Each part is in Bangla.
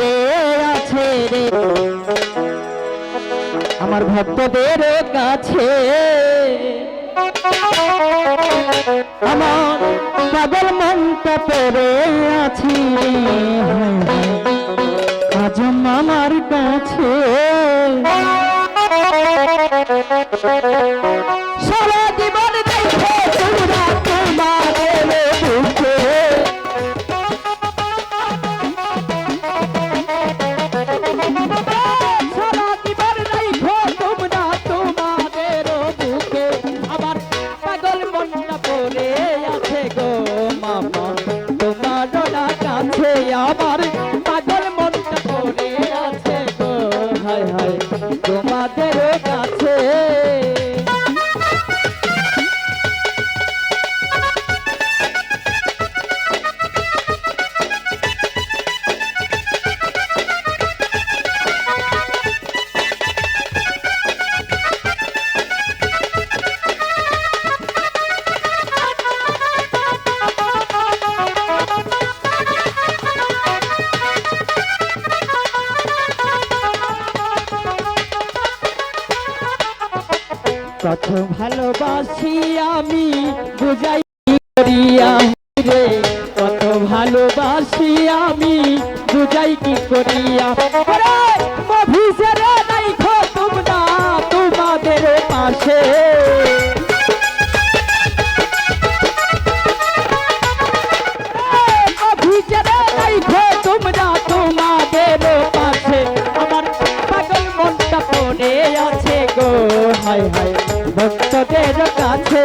রে। আমার ভক্তদের কাছে। আমার পাগল মনটা পড়ে আছি আজ আমার কাছে। মামা তোমার কাছে আমার পাগল মনটা পড়ে আছে গো। হায় হায় তোমাদের কাছে কত ভালোবাসি আমি বুঝাই করিয়া রে। কত ভালোবাসি আমি বুঝাই কি করিয়া। ওরে, নাই খো তোমরা তোমাদের পাশে। আছে গো হাই হাই ভক্তদের কাছে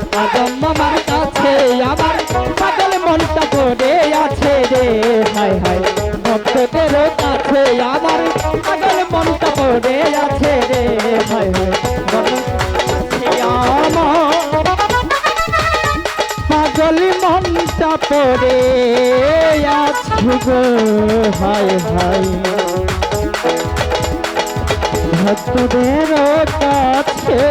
পাগল মামার কাছে, আমার পাগল মনটা পড়ে আছে রে। হায় হায়, ভক্তদের কাছে আমার পাগল মনটা পড়ে আছে রে। হায় হায় মনটা পড়ে হায় হায়, ভক্তদের কাছে